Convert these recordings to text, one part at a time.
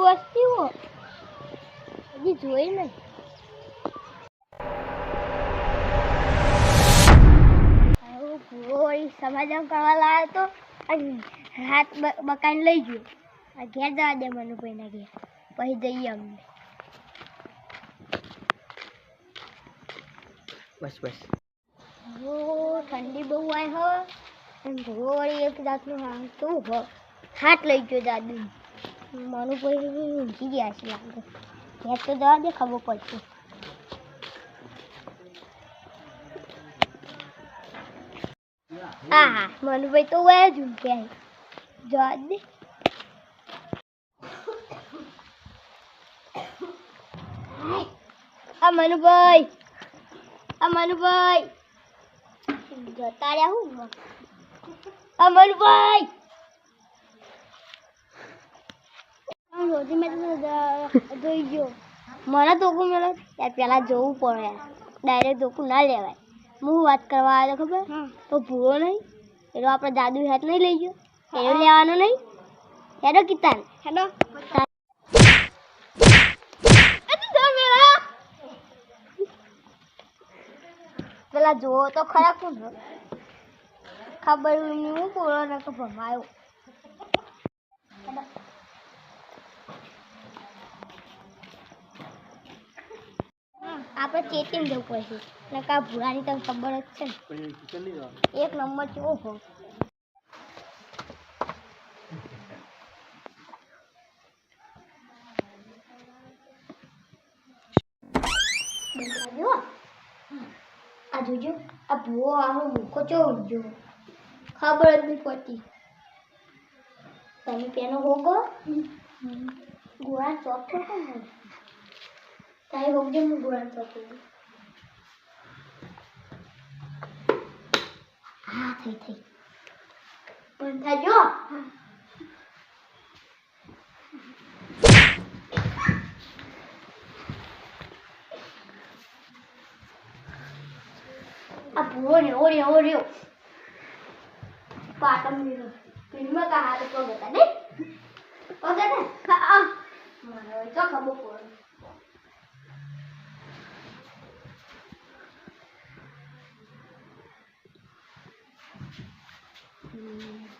વસ્તુ વસ્તી હો હજી જોઈ નહીં આવું ભૂગોળ સમાધાન કરવા લાવ્યો તો અને હાથ બ- બકાઈને લઈ ગયો આ ઘેર જવા દે મનુભાઈના ઘેર પછી જઈએ અમને બસ બસ ઓ ઠંડી બહુ આવી હો અને ભૂગોળ એક જાતનું હાંકતું હો હાથ લઈ ગયો દાદુ મનુભાઈ ઊંઘી ગયા છે લાગે. ઘેર તો જવા દે ખબર પડશે. મનુભાઈ તો વયા જ ઊંઘ્યા જવા દે. આ મનુભાઈ આ મનુભાઈ જતા રહ્યા હું આ મનુભાઈ આ મેં તો જ- ગયો. મને ધોકું મળે યાર પહેલાં જોવું પડે. યાર ડાયરેક્ટ ધોકું ના લેવાય. હું વાત કરવા આવ્યો ખબર? તો ભૂલો નહીં. એનો આપણે દાદુ હેત નહીં લઈ ગયો. એનો લેવાનો નહીં. હેડો કિતાન. હેડો. પેલા જોવો તો ખરા કોણ ખબર નહીં હું પૂરો ને કે ભમાયો. આપણે ચેતીને જવું પડશે. ને કા ભૂરાની તમને ખબર જ છે ને. એક નંબર છે ઓહો. આ જોજો આ ભૂવો આનો મૂકો ચો જો ખબર જ નહીં પડતી. તમે પેનો હોગો? ગોળા ચોથો કોણ હોય? તારે હોગજે હું ગોળા ચોથો હા થઈ થઈ પણ થાજો આ ભૂવો ને ઓરે ઓરે પાટમ લીધો ફિલ્મ કા હાથ તો બતા ને પગે ને હા મને તો ખબર પડે you.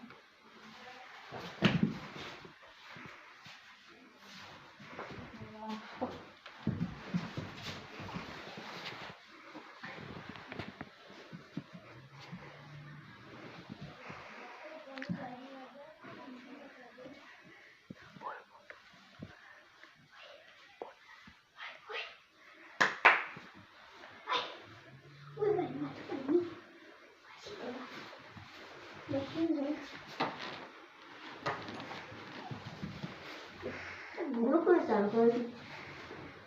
ચાલુ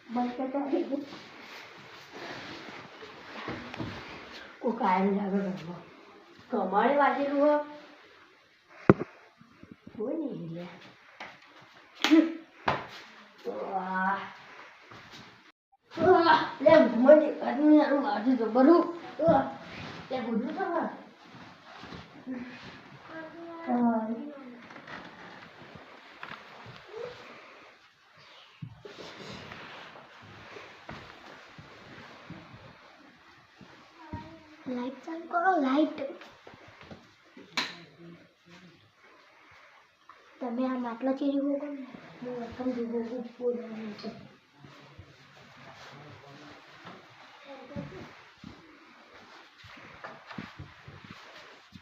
બંધ કરતા કોઈ કાયમ લાગે ઘરમાં કમાડે વાંચેલું હો કોઈ નહીં લ્યા વાહ. વાહ, લે મને કાઢીને આનું વાંચી તો બધું વાહ, તે બધું તો વાહ. હા. લાઈટ ચાલુ કરો લાઈટ તમે આ માટલા ચીરી હોગો ને હું રકમ જોગો ઉપર છે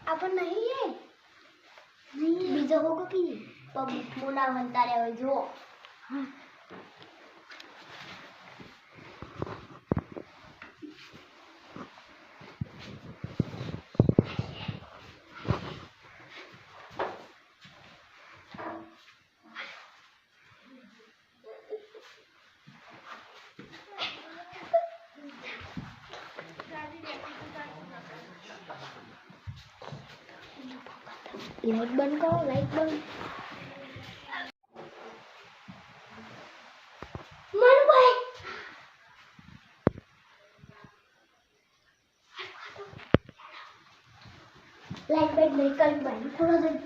આપણ નહીં એ બીજો હોગો કી તો મોના વંતારે હોય જો लाइक नहीं कर थोड़ा देर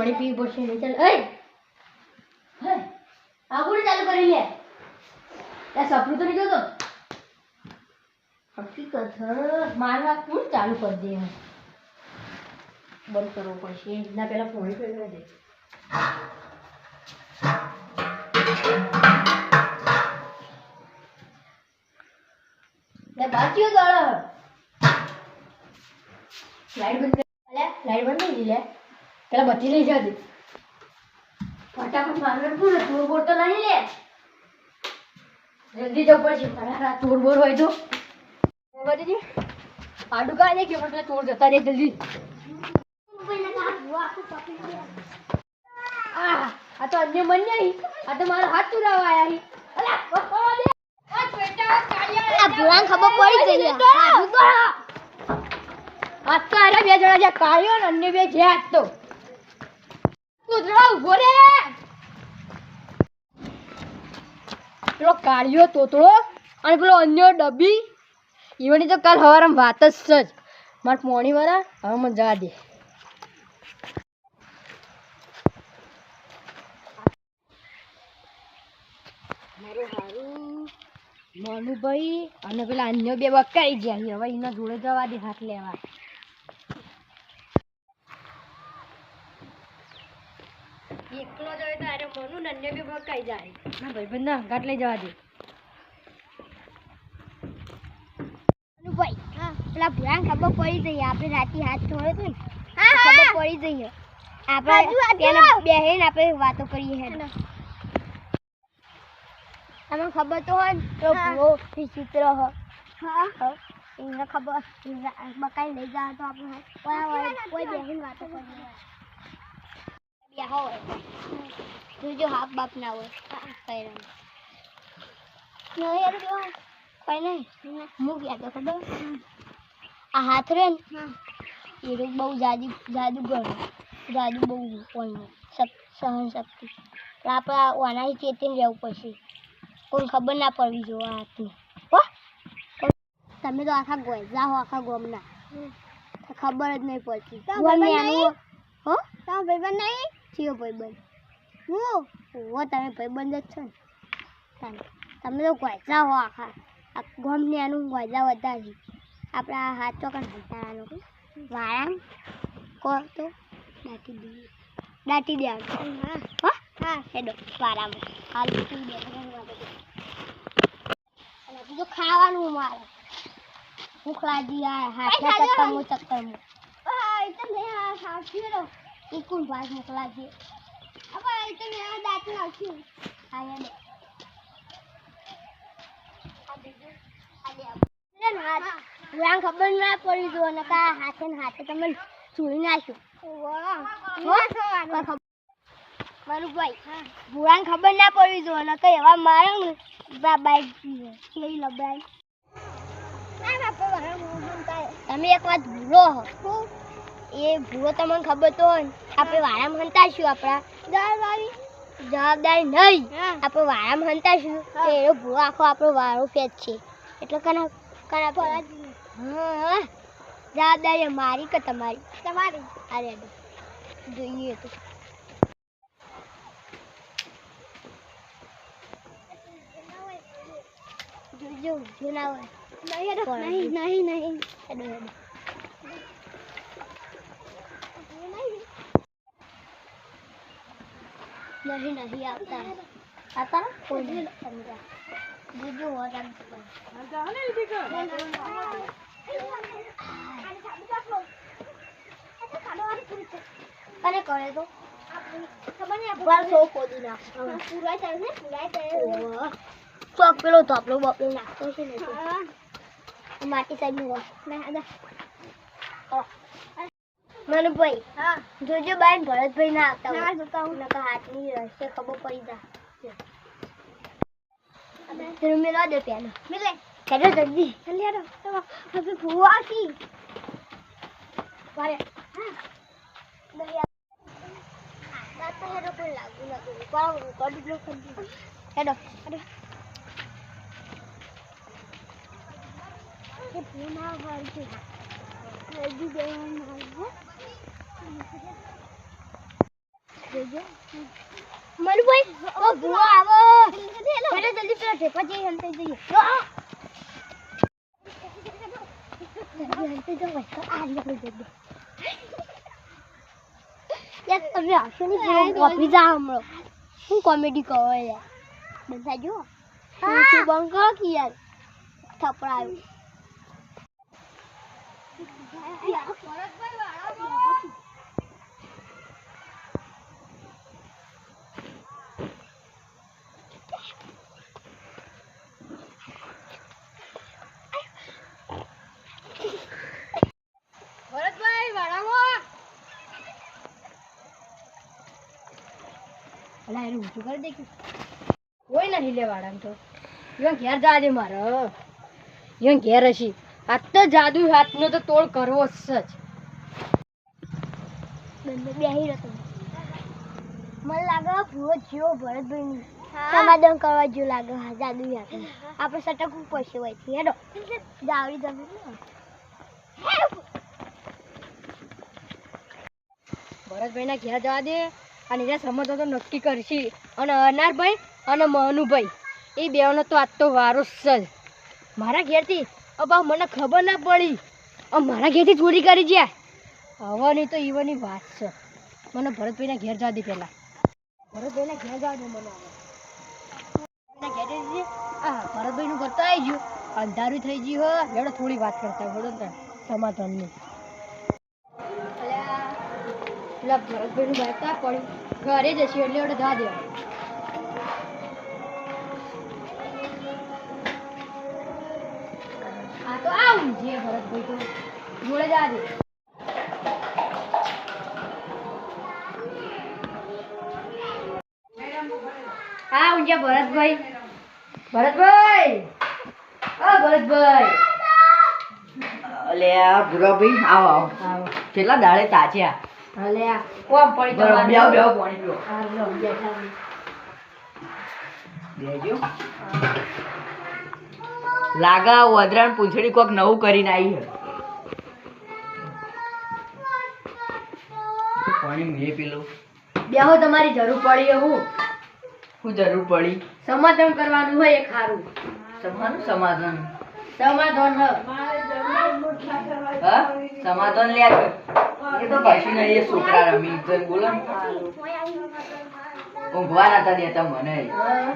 अरे पी बसे चल ए चालू कर लिया ત્યાં સપનું તો નહીં જોતો હકીકત મારા કોણ ચાલુ કરી દે બંધ કરવો પડશે. એના પહેલા ફોન પીવી દે લે બાકીઓ દોડો લાઈટ બંધ કરી. લાઈટ બંધ નહીં લે. પેલા બત્તી લઈ દે ફટાફટ મારવાનું પૂરું ચોર બોર તો નહીં લે. જલ્દી જવું પડશે. તારા ચોર બોર હોય તો. બધી આડું કાઢ દે કે પેલા ચોર જતા રે જલ્દી. આ તો અન્ય મન નહીં. આ તો મારો હાથ ચુરાવા આયા હી. હાથ બે જણા જ્યાં કાળ્યો ને અન્ય બે જે આજ તો. ઊભો રે. પેલો કાળિયો તોતળો અને પેલો અન્ય ડબ્બી. ઈવની તો કાલ સવારમાં વાત જ છે જ. મારે પોણી વાળા, હવે મને જવા દે. મનુભાઈ અને પેલા અન્ય બે બકાઈ ગયા હવે એના જોડે જવા દે હાથ લેવા. એકલો જાય તો નન્ય બી ને અન્ય બે બકાઈ જાય. ના ભાઈ બંધ ઘાટ લઈ જવા દે. ભાઈ પેલા ભૂરાને ખબર પડી જઈએ આપણે રાતે હાથ ધોયો તો ને ખબર પડી જઈએ. આપણે પેલા બેહીને આપણે વાતો કરીએ હે તમને ખબર તો હોય ને તો ભૂરો વિચિત્ર હ. હા એને ખબર બકાઈ લઈ જાય તો આપણે કોઈ બેહીને વાતો કરીએ બેહો હોય. જોજો હાફ બાપ ના હોય. કઈ યાર કઈ નહીં. ગયા તો ખબર? આ હાથ રે ને એ તો બહુ જાદુ જાદુગર. જાદુ બહુ ઓનું સહન શક્તિ. આપણે ઓનાથી ચેતીને રહેવું પડશે. કોઈ ખબર ના પડવી જોઈએ આ હાથની. તમે તો આખા ગોયજા હો આખા ગોમના. ખબર જ નહીં પડતી. હો? ભાઈ નહીં? ચિયો ભાઈબંધ. હું? હો તમે ભાઈબંધ જ છો ને. તમે તો ગોજા હો આખા. આ ગોમને આનું ગોયજા વધારે. આપણા હાથ તો વારામ કહો વાળા કો તો? દાટી દઈએ. દાટી દેવાનું. હા. હા? હેડો. વારામાં. હાલ બીજું ખાવાનું મારે. ભૂખ લાગી આ હાથ ચક્કરમાં ચક્કરમાં. એ કોણ ભાત મોકલા છે? હા હેડો ભૂરાને ખબર ના પડી જો ને કા હાથે ને હાથે તમે ચૂરી નાખ્યું. મારું ભાઈ ભૂરાને ખબર ના પડી જો ને કઈ એવા મારે ને બાઈક કેવી લબાઈ તમે એક વાત ભૂલો હો? એ ભૂલો તમને ખબર તો હોય આપણે વાળામાં હંતાશું આપણા. જવાબદારી. જવાબદારી નહીં. આપણે વાળામાં હંતાશું. એનો ભૂલો આખો આપણો વાળો ફેજ છે. એટલે કના કના પર હા. જવાબદારી મારી કે તમારી? તમારી. અરે જોઈએ તો. જો જો ના હોય. નહીં નહીં નહીં હેડો હેડો નહીં નહીં આવતા આવતા કોઈ નહીં સમજા જોજો હોરામ અને કરે તો બાર સો ખોદી નાખ પૂરા ચાલ ને પૂરા ચાલ ચોક પેલો ધોપલો બોપલો નાખતો माटी ને તો માટી સાઈડનું મને હા. જોજો બાઈ ભરતભાઈ ના આવતા ના જોતા હું. નકા હાથની રહેશે ખબર પડી જા તેરું મેલા દે પેલો. મિલે. હેડો જલ્દી. જલ્દી તો હવે ભૂવા કી વારે. હા. દરિયા. દાતા હેડો કોઈ લાગુ કડી કડી હેડો હેડો. ભૂના છે માર મનુભાઈ ઓ ભૂવો આવો. હેડો જલ્દી પેલા જઈએ જલ્દી. આ જલ્દી. યાર તમે આવશો ને કોપી જા હમણો. શું કોમેડી કહો યાર. બધા જો શું બંધ કરો કે યાર? થપડાયું ભરતભાઈ વાળામાં અલા, એને ઊંચું કરી દે કે કોઈ નહીં લેવાડા તો. ઈવન ઘેર જા દે મારે. ઈવન ઘેર હશી. આ તો જાદુ હાથનો તો તોડ કરવો જ છે બેહી રહ્યો મને લાગે ભૂવો જીવો ભરતભાઈ સમાધાન કરવા જેવું લાગે હા જાદુ યાદ આપણે સટકવું પડશે હોય હેડો. જાવડી તમે ભરતભાઈના ઘેર જવા દે અને એને સમજો તો નક્કી કરશી. અને અનારભાઈ અને મનુભાઈ. એ બેનો તો આજ તો વારો જ જ. મારા ઘેરથી અબા, મને ખબર ના પડી. મારા ઘેરથી ચોરી કરી જ્યાં હવાની તો ઈવનની વાત છે. મને ભરતભાઈના ઘેર જવા દે પહેલાં. ભરતભાઈના ઘેર જવા દે મને ભરતભાઈના ઘેર તો આવી ગયું. અંધારું થઈ ગયું હો. થોડી વાત કરતા બોલો ને સમાધાનની. અલ્યા ભરતભાઈનું ઘર તો પડ્યું ઘરે જ હશે, એટલે એવડે જવા દેવા છે ભરતભાઈ તો જોડે જ આજે હા ઊંઝા ભરતભાઈ. ભરતભાઈ! હા ભરતભાઈ. અલે આ ભૂરાભાઈ આવો આવો. કેટલા દાડે તાચ્યા અલે કોમ પડી પાણી હા લો બેઠા. લાગા વધરાણ પૂંછડી કોક નવું કરીને આવી હે. પાણી મેં પીલું બેહો તમારી જરૂર પડી એવું હું. જરૂર પડી. સમાધાન કરવાનું હોય એ સારું સમાનું સમાધાન. સમાધાન હ. સમાધાન લે. એ તો કશું નહીં એ છોકરા રમી. તો બોલો ઊંઘવા નતા દેતા મને.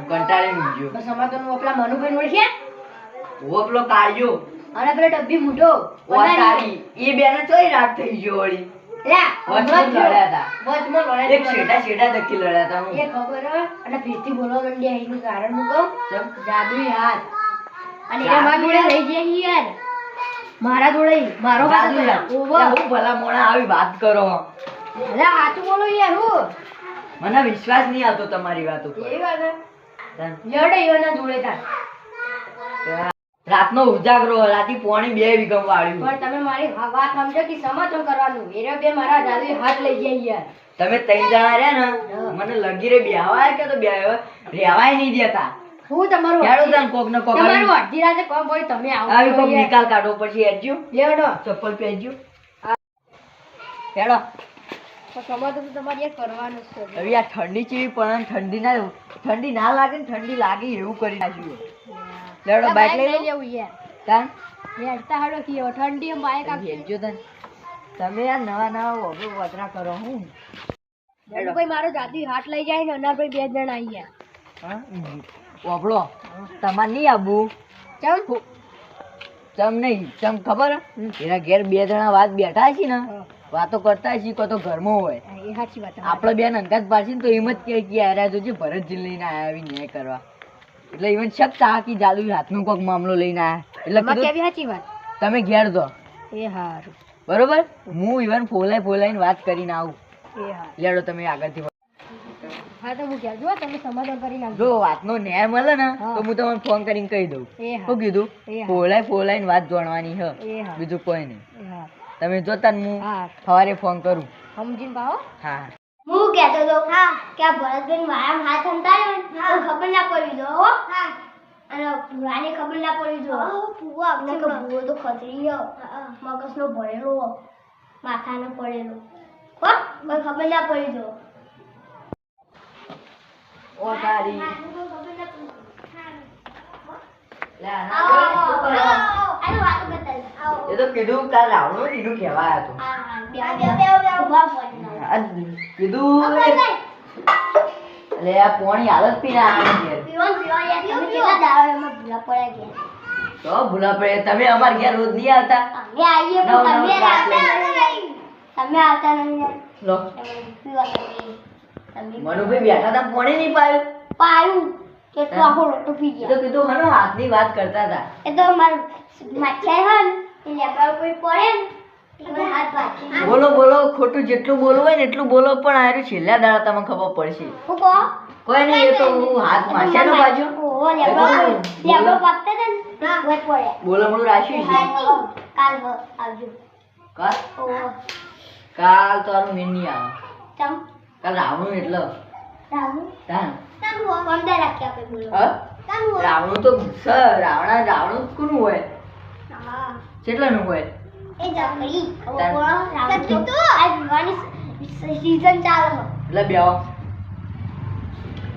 કંટાળી ગયો સમાધાન ઓપલા મનુભાઈ ઓળખે ઓ પેલો કાળ્યો. અને પેલો ડબ્બી મૂઢો. ઓ તારી. એ બેને ચોય રાત થઈ ગયો વળી. વચમાં લડ્યા હતા. વચમાં લડ્યા એક શેઠા શેઠા ધક્કી લડ્યા હતા હું. એ ખબર અને ફીરથી બોલવા માંડ્યા એનું કારણ હું કહું. જાદુઈ હાથ. અને એ મારા જોડે લઈ જઈએ યાર. મારા જોડે મારો હાથ જાદુ હતો. યાર. ઓહો. યાર, હું ભલા મોણા આવી વાત કરો અલા, સાચું બોલો યાર હું. મને વિશ્વાસ નહીં આવતો તમારી વાત ઉપર વાત લડે એના જોડે તાર. રાતનો ઉજાગરો રાતી પોણી બે વિગમ વાળ્યું. પણ તમે મારી વાત સમજો કે સમજો કરવાનું? એરે બે મારા દાદી હાથ લઈ જાય યાર. તમે ત્રણ જણા રહ્યા ને મને લગીરે બેહવાય કે તો બેહવાય? રહેવાય નહીં દેતા. હું તમારું હેડો તન કોક ને કોક તમારું અડધી રાતે કોમ હોય તમે આવો. આવી કોક નિકાલ કાઢો પછી હેડજો. લેવડો. ચપ્પલ પહેરજો. હેડો. ઠંડી ચેવી પણ ઠંડી ના ઠંડી ના લાગે ને ઠંડી લાગે એવું કરી નાખ્યું. લેવડો બાઇક લઈ લેવું યાર. તાન હેડતા હાડો કે ઠંડી એમ બાઈક આપશે હેડજો તન. તમે યાર નવા નવા વગર વતરા કરો હું. ભાઈ મારો જાદુઈ હાથ લઈ જાય ને અનારભાઈ બે જણ આવી ગયા હા? વાપરો તમારે નહીં આબુ ચમ? ચમ નહીં. ચમ ખબર? એના ઘેર બે જણા વાત બેઠા છે ને વાતો કરતા છે કો તો ઘરમાં હોય. આપડે બેન પાડશે ને તો એમ જ કે યાર જોજે ભરત લઈને આયા આવી ન્યાય કરવા. એટલે ઇવન શક તા કે જાદુ હાથનો કોક મામલો લઈને આયા એટલે કીધું કેવી સાચી વાત? તમે ઘેર દો. એ હારું. બરોબર? હું ઇવન ફોલાઈ ફોલાઈને વાત કરીને આવું. એ હા લેડો તમે આગળથી હા તો હું ક્યાં જો તમે સમાધાન કરી નાખજો. જો વાતનો ન્યાય મળે ને તો હું તમને ફોન કરીને કહી દઉં. શું કીધું ફોલાઈ ફોલાઈને વાત જોડવાની હ. બીજું કોઈ નહીં. તમે જોતા ને હું સવારે ફોન કરું. સમજીને પાવો હા. હું કહેતો હતો હા. કે આ ભરતબેન વારામ હાથ હંતાયો ને તો ખબર ના પડવી દો હો. હા. અને ભૂરાને ખબર ના પડવી દો ભૂવો આપણે ભૂવો તો ખતરી ગયો. મગજનો ભરેલો માથાનો પડેલો. કોઈ ખબર ના પડી જો. ઓ તારી. એ તો કીધું કાલ રાવણું કીધું કહેવાય હતું. તમે અમાર ઘેર રોજ નહીં આવતા? મનુભાઈ બેઠા હતા, પોણી નહીં પાયું? પાયું આખો એ તો હનો, હાથની વાત કરતા હતા. એ તો મારું માછાઈ હોય ને એ લેબડા પડે બોલો બોલો ખોટું જેટલું બોલવું હોય ને એટલું બોલો પણ આયુ છેલ્લા દાડા તમને ખબર પડશે. હું કોઈ નહીં એ તો હું હાથ માથાનો બાજુ. બોલો. બોલો. બોલો છે. કાલ આવજો. કાલ? તારું મેન નહીં આવે. કાલ રાવણું એટલે. રાવણું? તો સર રાવણા રાવણું કોનું હોય? કેટલાનું હોય? એ જકરી હવે તાન- બોલો તો આ વિવાની સીઝન ચાલે એટલે બેહો.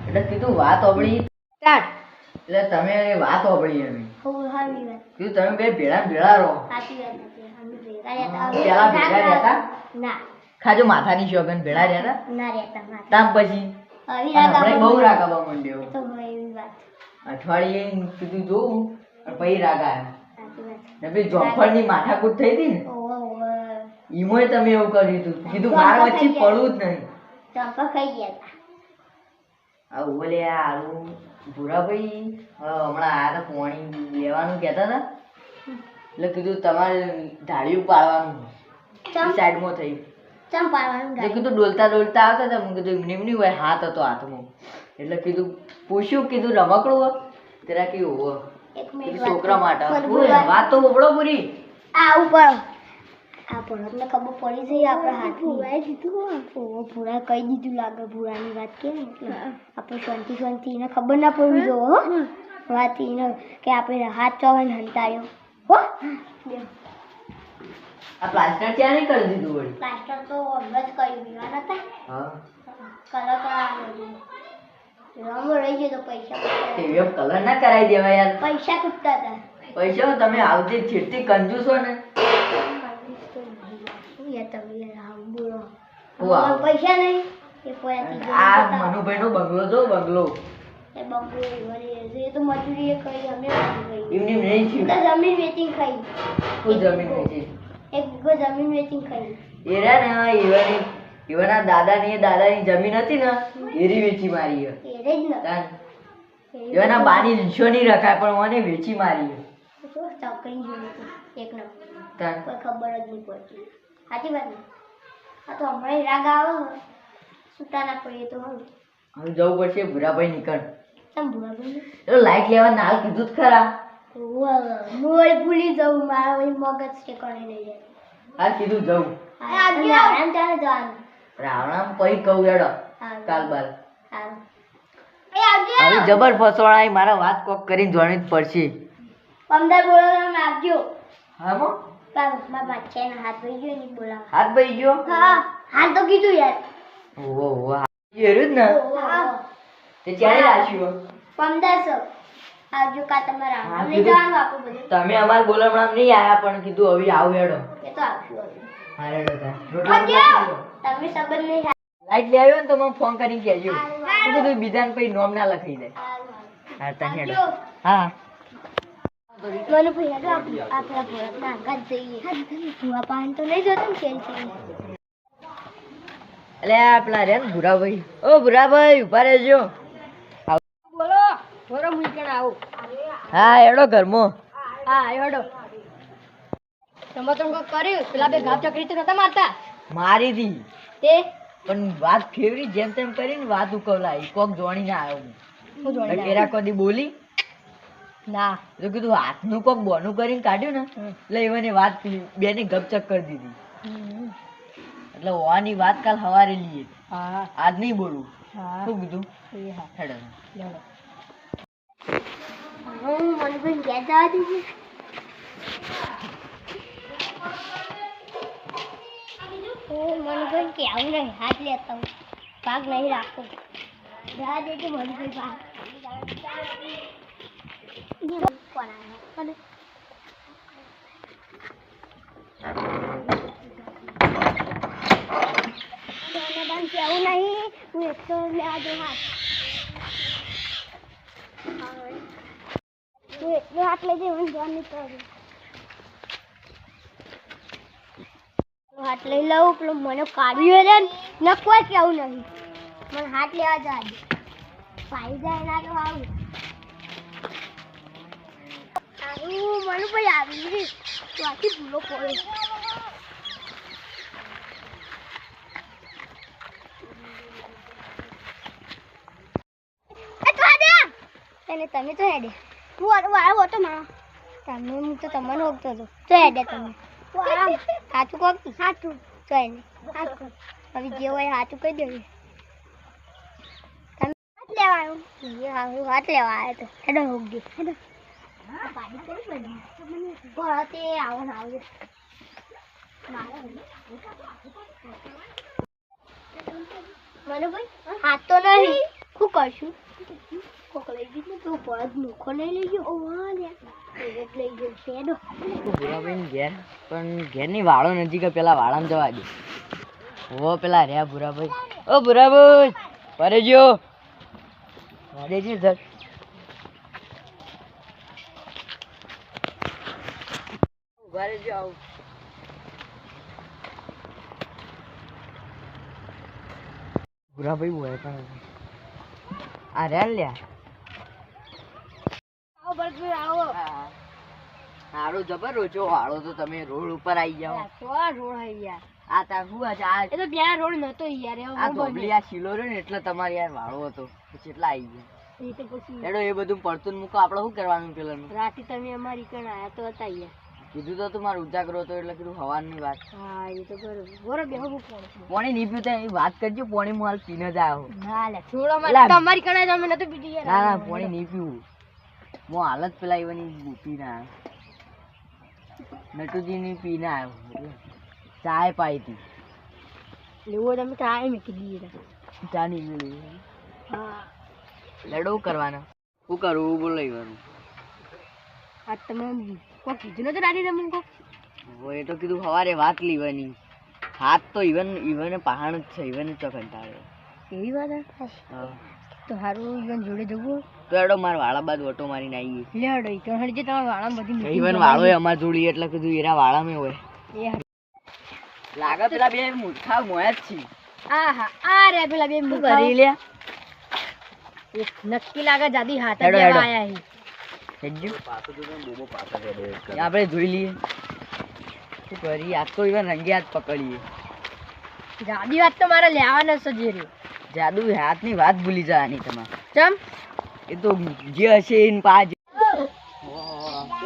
એટલે કીધું વાત ઓબળી એટલે તમે વાત ઓબળી એમ. હું હાવી વાત. કીધું તમે બે ભેળા ભેળા રહો. સાચી વાત નથી અમે ભેગા રહેતા હા, પેલા ભેગા રહેતા? ના. ખાજો માથાની શોગન ભેળા રહ્યા ના રહેતા તામ પછી? હમણાં બહુ રાગ આવવા માંડ્યો. તો હોય એવી વાત. અઠવાડિયે કીધું જોઉં પછી રાગ આવ્યો સાચી વાત ને પેલી જોફળની માથાકૂટ થઈ હતી ને? ઓહો તમે એવું કર્યું હતું. કીધું મારા વચ્ચે પડવું જ નહીં. ચંપા ખાઈ ગયા હતા. આ ઓલે આ આલુ ભૂરાભાઈ હમણાં આ તો પાણી લેવાનું કહેતા હતા. એટલે કીધું તમારે ઢાળિયું પાડવાનું સાઈડમાં થઈ ચમ પાડવાનું એટલે કીધું ડોલતા ડોલતા આવતા હતા. મેં કીધું એમની એમની હોય હાથ હતો હાથમાં. એટલે કીધું પૂછ્યું કીધું રમકડું તેરા કેવું હોય એક મિનિટ છોકરા માટે. મને ઓય, બોલવા- વાત તો બોબડો પૂરી. આ ઉપર. આ ભરતને ખબર પડી જઈ આપણા હાથની. ભૂરાએ દીધું ઓહો ભૂરા કહી દીધું લાગે? ભૂરાની વાત કે આપણે શાંતિ શાંતિ એને ખબર ના પડવી જો હો. વાત એને કે આપણે હાથ ચોવાને હંતાયો. હો. આ પ્લાસ્ટર ક્યાં નહીં કરી દીધું પ્લાસ્ટર તો હમણાં જ કરી દીધા હતા. કલર રંગ રહી ગયો તો પૈસા ખૂટતા કલર ના કરાવી દેવાય યાર. પૈસા ખૂટતા હતા. પૈસા તમે આવતી છેટથી કંજૂસ હો ને પૈસા નહીં આ મનુભાઈ નો બંગલો જો બંગલો. એ બંગલો એ તો મજૂરી કરી અમે એમની નહીં જમીન વેચીને ખાઈ. શું જમીન વેચી. એક જમીન વેચીને ખાઈ. એ રહ્યા ને ઈવાની ઈવાના દાદાની એ દાદાની જમીન હતી ને એરી વેચી મારી એવાના બાની લીંછો નહીં રખાય પણ મને વેચી મારી હે. જો ચકરી જોઈ હતી એક નંબર. કોઈ ખબર જ નહીં પડતી. સાચી વાત ને? આ તો હમણાં રાગ આવે ના પડીએ તો હવે હવે જવું પડશે ભૂરાભાઈ નીકળ. તમે લાઈટ લેવા નાલ કીધું જ ખરા. હું ભૂલી જાઉં મારા મગજ ઠેકાણે નહીં જાય. હા કીધું જવું. આરામ ચાલે જવાનું. રાવણા પછી કહું એડો કાલ હવે જબર ફસવાળા મારા વાત કોક કરીને જોવાની જ પડશે. પમદાર બોલો તમે આવજો. હા મો હાથ વહી ગયો નહીં બોલાવા હાથ ભાઈ ગયો? હા હાલ તો કીધું યાર. ઓહો ઓહો હાથ જ ને? તે ચાલે રાખ્યું પમદાર સર આવજો કા તમારે હા, આરામ લઈ કીધું. જવાનું આપણું બધું. તમે અમાર બોલાવણા નહીં આયા પણ કીધું હવે આવ હેડો. એ તો આવશું હવે. હા હેડો તાર. રોટલા આવજો બનાવી તમે સંબંધ નહીં દો. લાઈટ લઈ આવ્યો ને તો મને ફોન કરીને કહેજો. હું કીધું બીજાને કોઈ નોમ ના લખી દે. હા તને હેડો. હા. મને ભાઈ તો આપણે આપણા ભરતના અંગાત જઈએ. ભૂવા પાન તો નહીં જોતો ને છે એટલે આ પેલા રે ને ભૂરાભાઈ. ઓ ભૂરાભાઈ ઊભા રહેજો. બોલો બોલો હું કણ આવું? હા એડો ઘરમાં. હા એડો તમે તો કર્યું પેલા બે ગામ ચકરી તો નતા મારતા? મારી દી તે પણ વાત ફેવરી જેમ તેમ કરીને વાત ઉકવલાઈ કોક જોણીને આવ્યો હું. એરા કદી બોલી? ના. તો કીધું હાથનું કોક બોનું કરીને કાઢ્યું ને એટલે એવાની વાત બેને ગપચક કરી દીધી. એટલે હોવાની વાત કાલ હવારે લઈએ આજ નહીં બોલું. શું કીધું? હેડો. હું મને ભાઈ ઘેર જવા દીધી? મને કે આવું નહીં હાથ લેતા હું ભાગ. નહીં, હું એકસો લેવા દઉં હાથ. હું લઈ જઈ મને જોવા હાથ લઈ લઉં, પેલો મને કાઢ્યું છે ને કેવું નહીં. મને હાથ લેવા જાય પાઈ જાય ના તો આવું મને ભાઈ આવી ગઈ તો આથી ભૂલો પડે એને તમે તો હેડે. હું વાળો ઓટો મારો તમે હું તો તમને ઓગતો હતો. તો હેડે તમે. સાચું કોક સાચું તો ને સાચું હવે જે હોય સાચું કહી દેવું. તો. મને ભાઈ હાથ તો નહીં. શું કરશું? તો પરત મુખો નહીં લઈ ગયો પેલા રહ્યા ભૂરાભાઈ બોય પણ આ રહ્યા લ્યા આવો બળદભાઈ આવો હારો જબર રોચો હાળો તો તમે રોડ ઉપર આવી જાઓ. રોડ આવી યાર. આ તા આ આ એ તો પેલા રોડ નતો યાર આ ધોબલી આ શીલો રહ્યો ને એટલે તમારે યાર વાળો હતો. કેટલા આવી ગયા. એ તો પછી એડો એ બધું પડતું મૂકો આપણે શું કરવાનું પેલાનું? રાતે તમે અમારી કણ આયા તો હતા યાર. કીધું તો તું મારો ઉજાગરો હતો એટલે કીધું હવાની વાત. હા એ તો બરોબર. બરોબર બેહો હું ફોન પોણી નહીં પીતા એ વાત કરજો પોણી હું હાલ પીને જ આવ્યો ના લે છોડો મારે તમારી કણ તો અમે નતો પીધું યાર. ના ના પોણી નહીં પીવું. હું હાલત પેલા એવાની પીને આવ્યો નટુજીની પીને આવ્યો. એટલે ચાય પાઈ હતી. લેવો તમે ચાય મૂકી દીધી ચા નહીં મળી લડો કરવાનો. શું કરવું બોલો એવાનું આ તમે કોઈ કીધું નતું રાતે તમે હવે એ તો કીધું સવારે વાત લેવાની. હાથ તો ઇવન ઇવન પહાણ જ છે. ઇવન જ કંટાળે એવી વાત હા? તો હારું ઈવન જોડે જવું તો એડો માર વાળા બાદ ઓટો મારીને આવીએ. લેડો ઈ કણ તમારા વાળા બધી ઇવન વાળો એ અમાર જોડી એટલે કીધું એરા વાળામાં હોય. લાગે પેલા બે મૂર્ખા મોયા જ છે. આહા આ રે પેલા બે મૂર્ખા. કરી લે નક્કી લાગે જાદી હાથ. આયા હી. આપણે જોઈ લઈએ. શું કરી આજ તો ઇવન રંગે હાથ પકડીએ. જાદી વાત તો મારે લેવાના છે જે રે જાદુ હાથની વાત ભૂલી જવાની તમારે. ચમ? એ તો જે હશે ઇન પાજ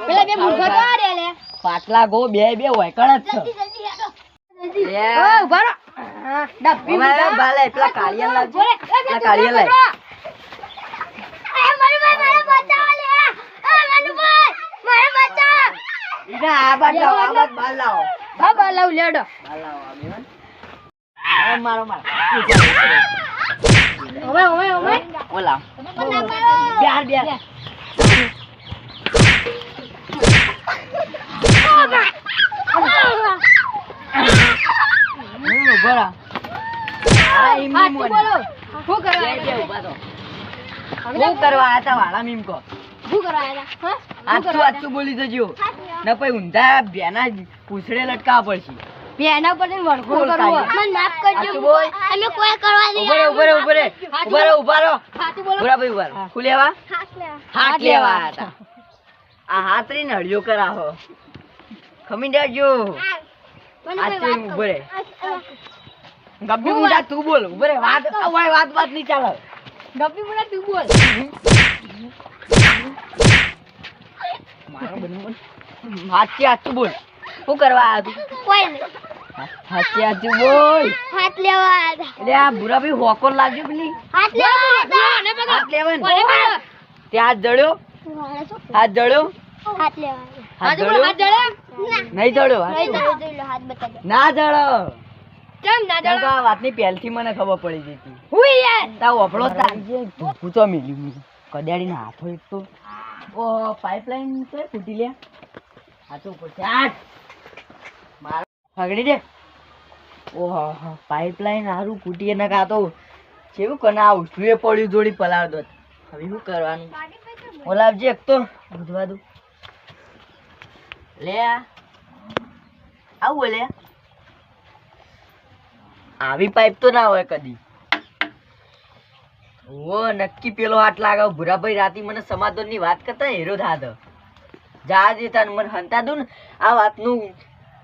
પેલા બે મૂર્ખા તો આ રે લે. પાટલા ગો બે બે વૈકણ જ છે. લે. ઓ ઊભા રહો. ડબ્બી હવે મૂકા. પેલા કાળિયા લાવજો. એ પેલા કાળિયા લાવ. આ બાદ લાવો આ લાવો. હા લાવ લેડો બાર લાવો આ બેન. મારો હવે હવે હવે. ઓ લાવ બેહાર બેહાર. બોલો. શું કરવા હતા? વાળા મીમ કો? શું આછું બોલી જજો ન પછી ઊંધા બેના પૂછડે લટકાવા પડશે? બે એના પર વળખો કરવો મને માફ કરજો. અમે કોઈ કરવા નહીં ઉભરે ઉભરે ઉભરે ઉભરે ઊભો રે ઊભા રહો સાચું બોલો. ઊભા ભાઈ ઊભા રહો. શું લેવા? હાથ લેવા. આયા આ હાથ રી ને કરાવો. ખમી દેજો મને ઉભરે વાત ઊભો ગબ્બી મુંડા તું બોલ. ઉભરે વાત ઓય વાત વાત નહીં ચાલે. ગબ્બી મને તું બોલ. મારો બનવું હાચી હાચું બોલ. શું કરવા તું? કોઈ નહીં. હાચી હાચું બોલ હાથ લેવા એટલે આ ભૂરા ભાઈ હોકો લાગ્યો પેલી હાથ લેવા. હાથ લેવા. તે હાથ જળ્યો હાથ જળ્યો હાથ લેવા હાથ જળ્યો નહીં જળ્યો. ના જડો કેમ ના જળો આ વાતની પહેલથી મને ખબર પડી ગઈ હતી. હું યાર તા તું તો મિલી મેં. કડિયાળીના હાથો એક તો. ઓ પાઇપલાઇન તો ફૂટી લે હાથો ઉપર. ચાટ. ફગડી દે. ઓહો પાઇપલાઇન હારું ફૂટી ને કા તો કેવું કને આ ઉઠુએ પડ્યું જોડી પલાવ દો હવે શું કરવાનું? ઓલાવજે એક તો બુધવા દઉં. લે આવું લે આવી પાઇપ તો ના હોય કદી. ઓ નક્કી પેલો હાથ લાગાવ. ભૂરાભાઈ રાતી મને સમાધાનની વાત કરતા હેરો થાતો જા દેતા મને હંતા દઉં ને આ વાતનું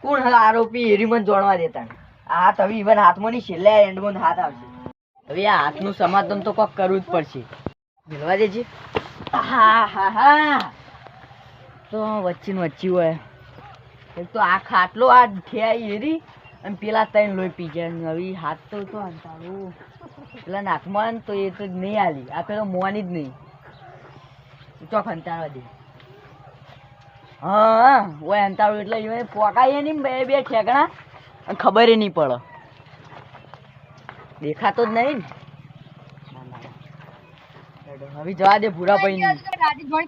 કોણ હ આરોપી? હેરી મને દેતા આ હવે ઇવન હાથમાં છેલ્લે એન્ડમાં હાથ આવશે. હવે આ હાથનું સમાધાન તો કોક કરવું જ પડશે. મિલવા દેજે. હા હા હા. તો વચ્ચે વચ્ચે હોય. એક તો આ ખાટલો આ ઠેઈ હેરી અને પેલા ત્રણ લોહી પી ગયા હવે હાથ તો તો અંતારું પેલા નાકમાં તો એ તો નહીં આલી. આ પેલો મોની જ નહીં. ચોખ અંતારવા દે. હા ઓય એટલે એ પોકાય નહીં બે બે ઠેકણા. ખબર નહીં પડે. દેખાતો જ નહીં ને. હવે જવા દે ભૂરા ભાઈ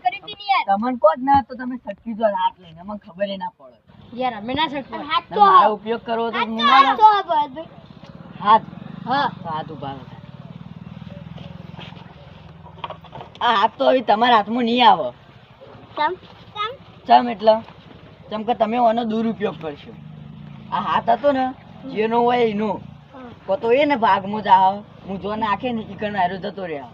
કરી ને તમને જ ના તો તમે સટકી જો હાથ લઈને. અમને ખબર ના પડે. યાર અમે ના શકવા હાથ તો ઉપયોગ કરવો તો હું ના હાથ તો હાથ. હા. હાથ ઊભા આ હાથ તો હવે તમારા હાથમાં નહીં આવે. ચમ ચમ એટલા? ચમ કે તમે આનો દુરુપયોગ કરશો. આ હાથ હતો ને જેનો હોય એનો. તો એ ને ભાગમાં જ આવે હું જો નાખે ને ચીકણ હારો જતો રહ્યા.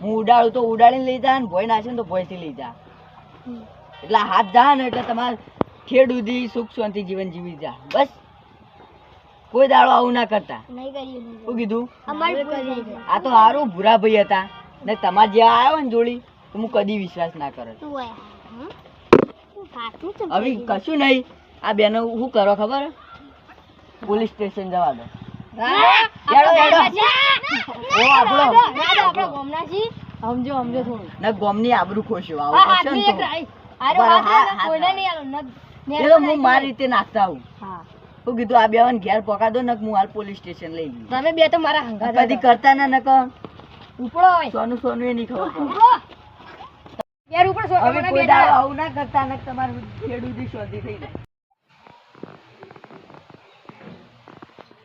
હું ઉડાડું તો ઉડાડીને લઈ જા ને ભોય નાખે ને તો ભોયથી લઈ જા. એટલે હાથ જા ને એટલે તમારે ખેડ ઉધી સુખ શાંતિ જીવન જીવી જા. બસ. કોઈ દાડો આવું ના કરતા. શું કીધું? આ તો હારું ભૂરા ભાઈ હતા. ને તમારે જે આવ્યો ને જોડી તો હું કદી વિશ્વાસ ના કરે. હવે કશું નહીં આ બેનો શું કરો ખબર પોલીસ સ્ટેશન જવા દો સમજો સમજો થોડું ના ગોમની આબરૂ આવો હા, મારી રીતે નાખતા આવું હા. કીધું આ બેવાને ઘેર પોકા દો ને હું હાલ પોલીસ સ્ટેશન લઈ ગયું તમે બે તો મારા કદી કરતા ના નકો ઉપડો સોનું સોનું એ નહીં ખબર યાર ઉપર હવે કોઈ દાડો આવું ના કરતા ને તમારે ખેડૂતી શોધી થઈ જાય